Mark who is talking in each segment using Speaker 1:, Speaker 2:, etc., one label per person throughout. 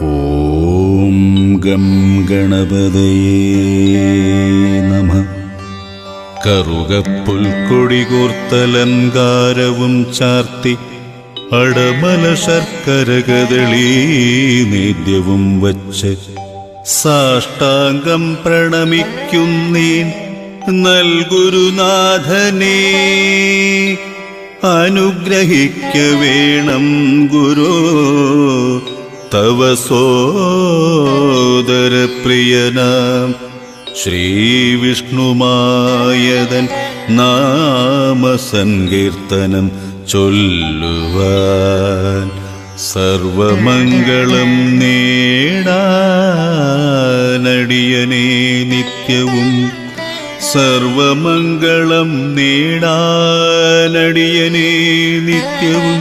Speaker 1: ഓം gum ഗണപതയേ നമ. കറുകപ്പുൽക്കൊടികൂർത്തലങ്കാരവും ചാർത്തി അടമല ശർക്കരകതളീ നേദ്യവും വച്ച് സാഷ്ടാംഗം പ്രണമിക്കുന്നീൻ നൽഗുരുനാഥനേ. അനുഗ്രഹിക്ക വേണം ഗുരോ. തവ സോദരപ്രിയനാം ശ്രീവിഷ്ണുമായതൻ നാമസങ്കീർത്തനം ചൊല്ലുവാൻ സർവമംഗളം നേടാനടിയനേ നിത്യവും സർവമംഗളം നേടാനടിയനേ നിത്യവും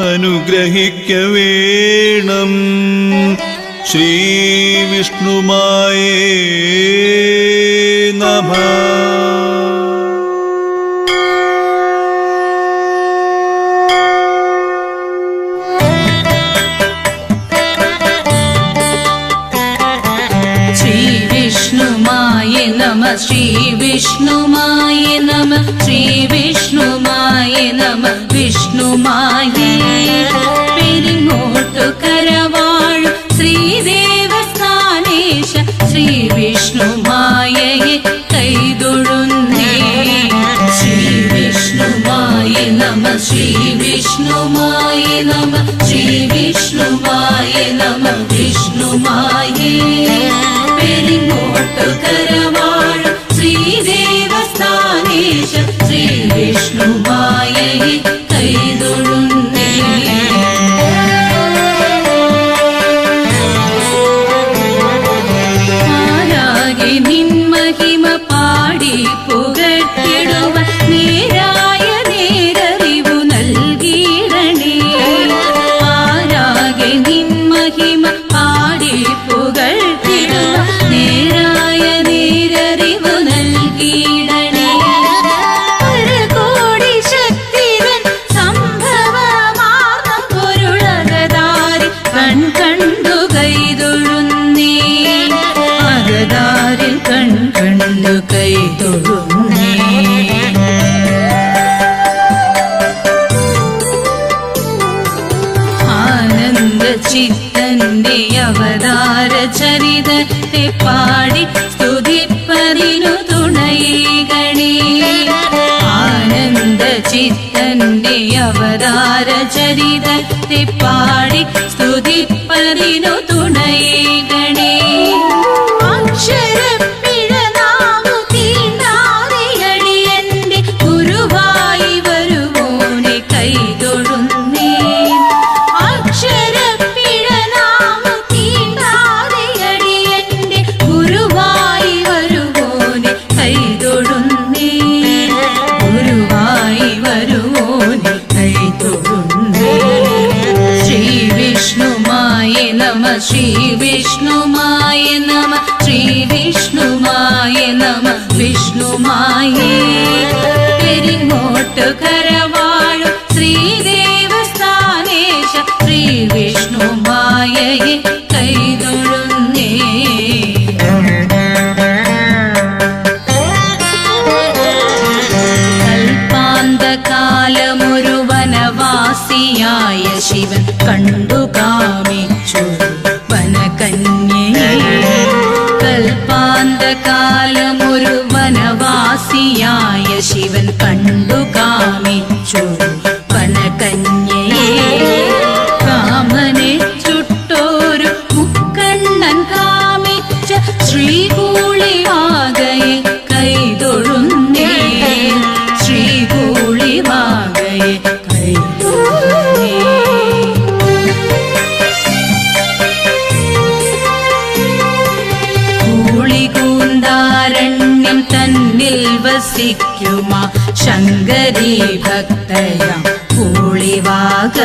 Speaker 1: അനുഗ്രഹിക്ക വേണം. ശ്രീ വിഷ്ണുമായേ നമ.
Speaker 2: ശ്രീവിഷ്ണുമായ നമ. ശ്രീ വിഷ്ണുമായ നമ. വിഷ്ണുമായേ ചിത്തന്റെ അവതാര ചരിതത്തെ പാടി സ്തുതിപ്പതിനു തുണയേകണേ ആനന്ദ ചിത്തന്റെ അവതാര ചരിതത്തെ പാടി സ്തുതിപ്പതിനു തുണയേകണേ en. ഭക്തയാം കൂളിവാക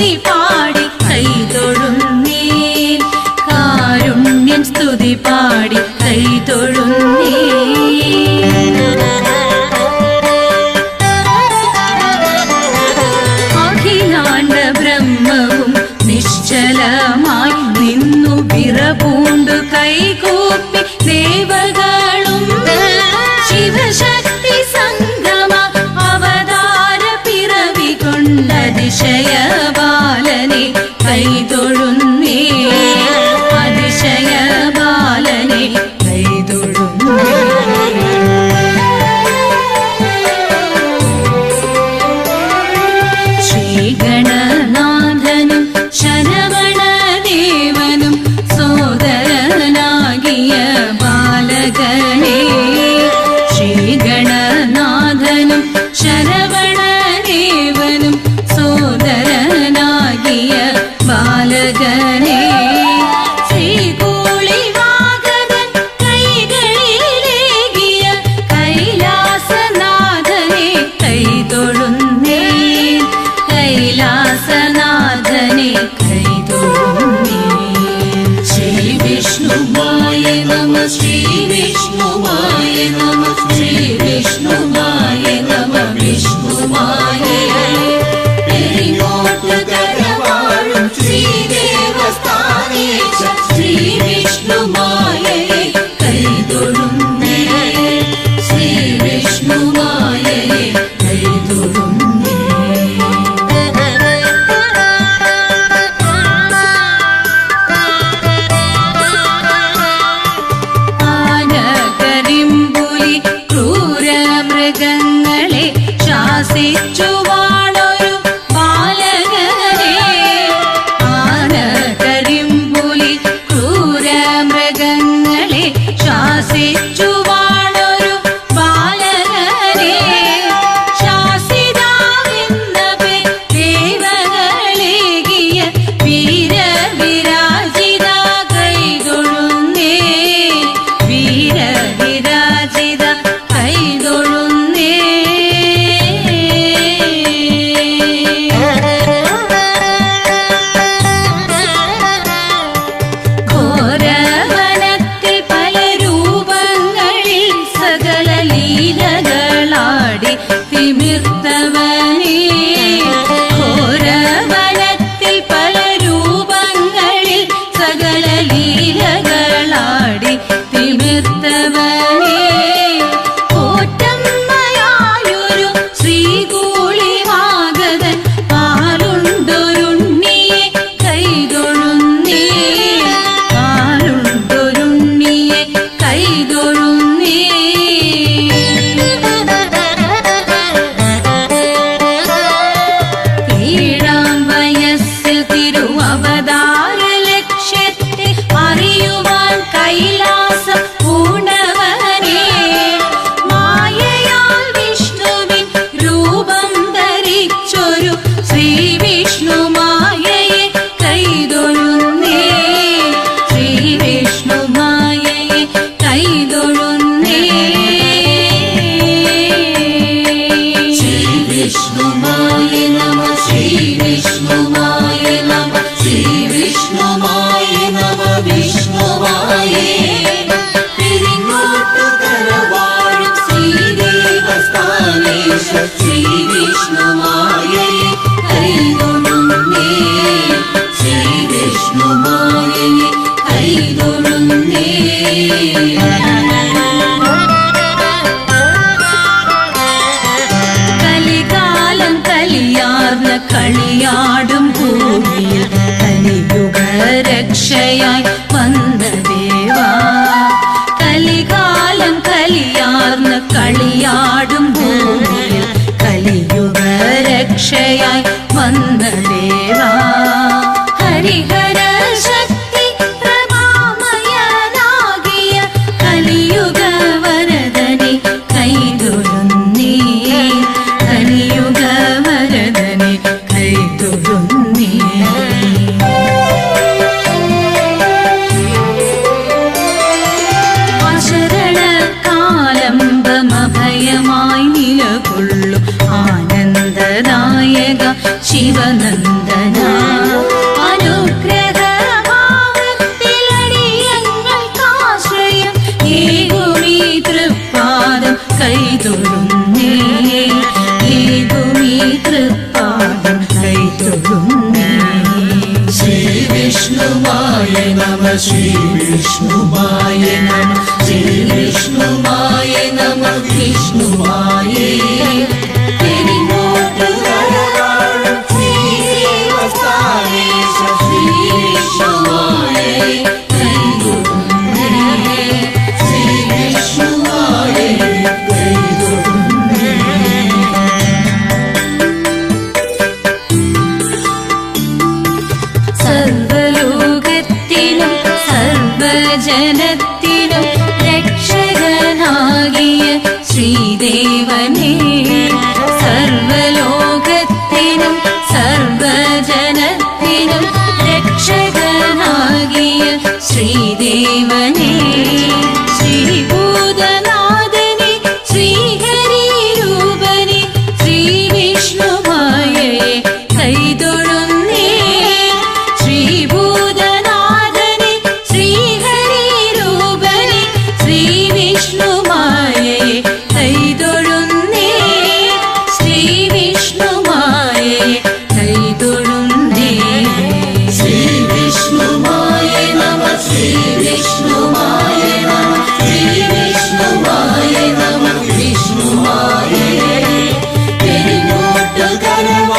Speaker 2: துதிப்பா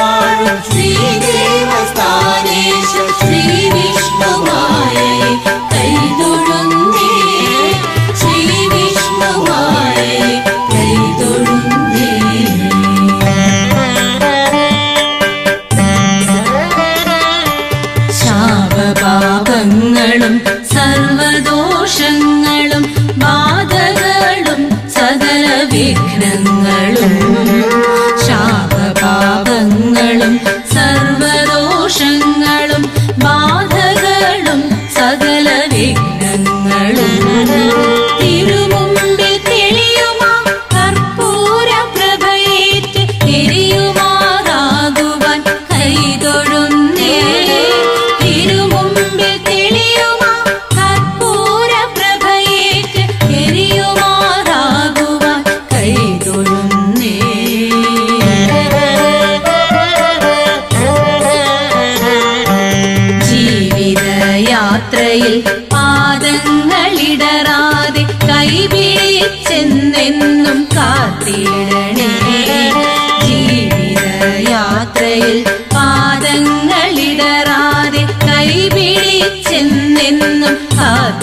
Speaker 2: കരവാഴും Shri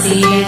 Speaker 2: see.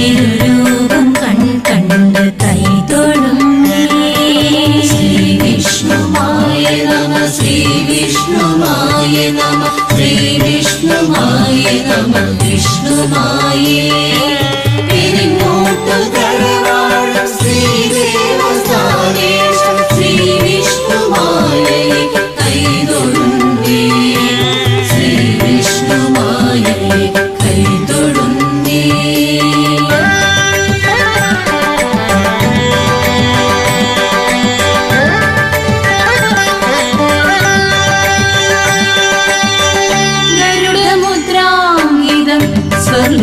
Speaker 2: You.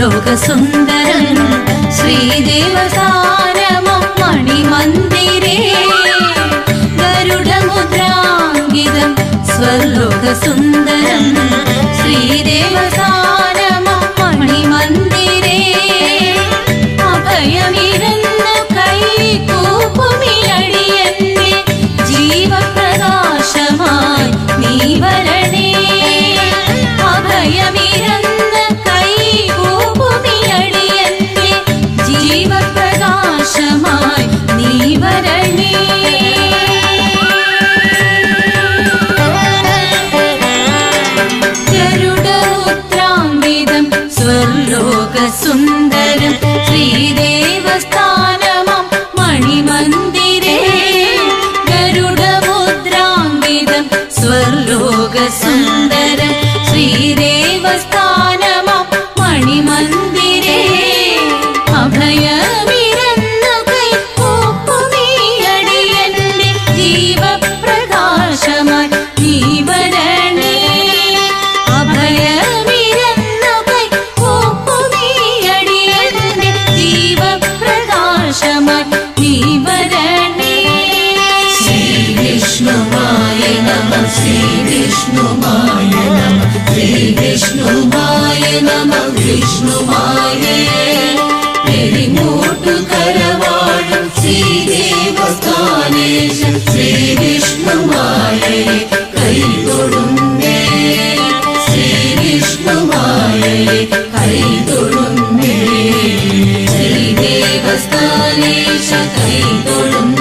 Speaker 2: ലോകസുന്ദരൻ ശ്രീദേവസാരമം സ്വർലോകസുന്ദരം Shri Vishnumaya നമ ശ്രീ വിഷ്ണുമായ. നമ വിഷ്ണുമായ പെരിങ്ങോട്ടു കരവാടും ശ്രീ
Speaker 3: ദേവസ്ഥാനേശ ശ്രീ
Speaker 4: വിഷ്ണുമായ
Speaker 2: കൈ തൊഴുന്നേ ശ്രീ വിഷ്ണുമായ
Speaker 5: കൈ തൊഴുന്നേ
Speaker 2: ശ്രീ ദേവസ്ഥാനേശ കൈ തൊഴുന്നേ